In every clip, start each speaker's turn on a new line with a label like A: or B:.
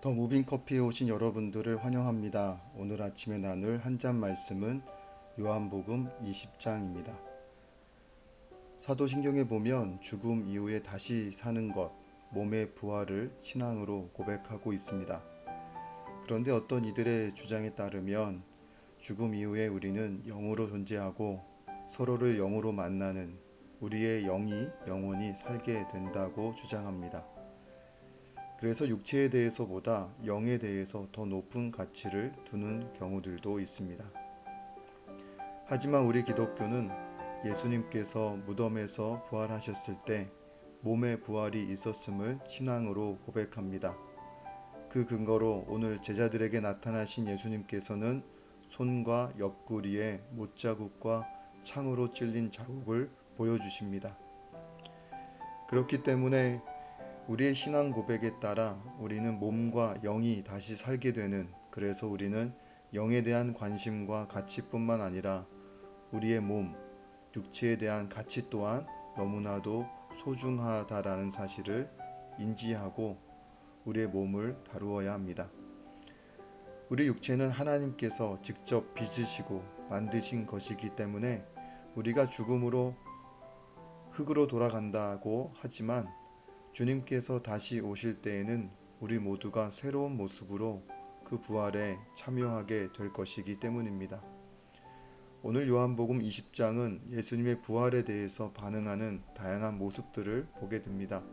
A: 더 무빙 커피에 오신 여러분들을 환영합니다. 오늘 아침에 나눌 한 잔 말씀은 요한복음 20장입니다. 사도신경에 보면 죽음 이후에 다시 사는 것, 몸의 부활을 신앙으로 고백하고 있습니다. 그런데 어떤 이들의 주장에 따르면 죽음 이후에 우리는 영으로 존재하고 서로를 영으로 만나는 우리의 영이 영원히 살게 된다고 주장합니다. 그래서 육체에 대해서보다 영에 대해서 더 높은 가치를 두는 경우들도 있습니다. 하지만 우리 기독교는 예수님께서 무덤에서 부활하셨을 때 몸의 부활이 있었음을 신앙으로 고백합니다. 그 근거로 오늘 제자들에게 나타나신 예수님께서는 손과 옆구리에 못자국과 창으로 찔린 자국을 보여주십니다. 그렇기 때문에 우리의 신앙 고백에 따라 우리는 몸과 영이 다시 살게 되는 그래서 우리는 영에 대한 관심과 가치뿐만 아니라 우리의 몸, 육체에 대한 가치 또한 너무나도 소중하다라는 사실을 인지하고 우리의 몸을 다루어야 합니다. 우리 육체는 하나님께서 직접 빚으시고 만드신 것이기 때문에 우리가 죽음으로 흙으로 돌아간다고 하지만 주님께서 다시 오실 때에는 우리 모두가 새로운 모습으로 그 부활에 참여하게 될 것이기 때문입니다. 오늘 요한복음 20장은 예수님의 부활에 대해서 반응하는 다양한 모습들을 보게 됩니다.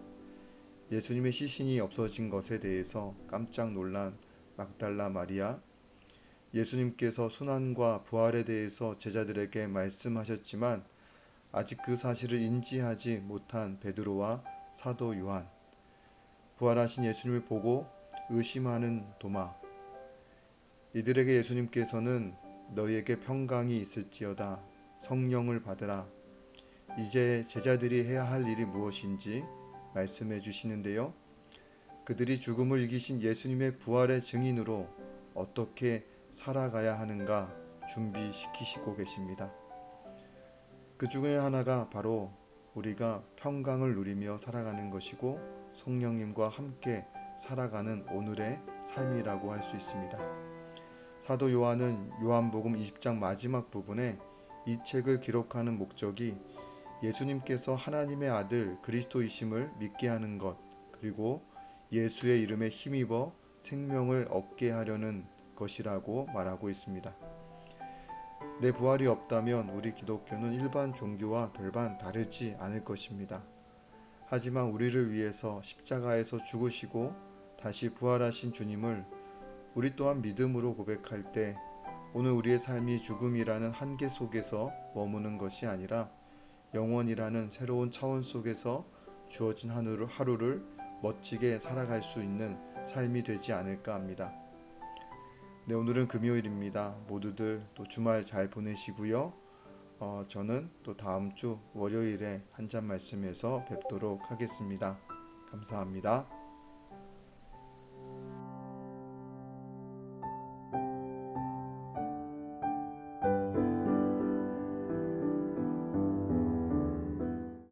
A: 예수님의 시신이 없어진 것에 대해서 깜짝 놀란 막달라 마리아, 예수님께서 순환과 부활에 대해서 제자들에게 말씀하셨지만 아직 그 사실을 인지하지 못한 베드로와 사도 요한, 부활하신 예수님을 보고 의심하는 도마, 이들에게 예수님께서는 너희에게 평강이 있을지어다 성령을 받으라 이제 제자들이 해야 할 일이 무엇인지 말씀해 주시는데요. 그들이 죽음을 이기신 예수님의 부활의 증인으로 어떻게 살아가야 하는가 준비시키시고 계십니다. 그 중에 하나가 바로 우리가 평강을 누리며 살아가는 것이고 성령님과 함께 살아가는 오늘의 삶이라고 할 수 있습니다. 사도 요한은 요한복음 20장 마지막 부분에 이 책을 기록하는 목적이 예수님께서 하나님의 아들 그리스도이심을 믿게 하는 것 그리고 예수의 이름에 힘입어 생명을 얻게 하려는 것이라고 말하고 있습니다. 내 부활이 없다면 우리 기독교는 일반 종교와 별반 다르지 않을 것입니다. 하지만 우리를 위해서 십자가에서 죽으시고 다시 부활하신 주님을 우리 또한 믿음으로 고백할 때 오늘 우리의 삶이 죽음이라는 한계 속에서 머무는 것이 아니라 영원이라는 새로운 차원 속에서 주어진 하루를, 멋지게 살아갈 수 있는 삶이 되지 않을까 합니다. 네, 오늘은 금요일입니다. 모두들 또 주말 잘 보내시고요. 어, 저는 또 다음 주 월요일에 한잔 말씀에서 뵙도록 하겠습니다. 감사합니다.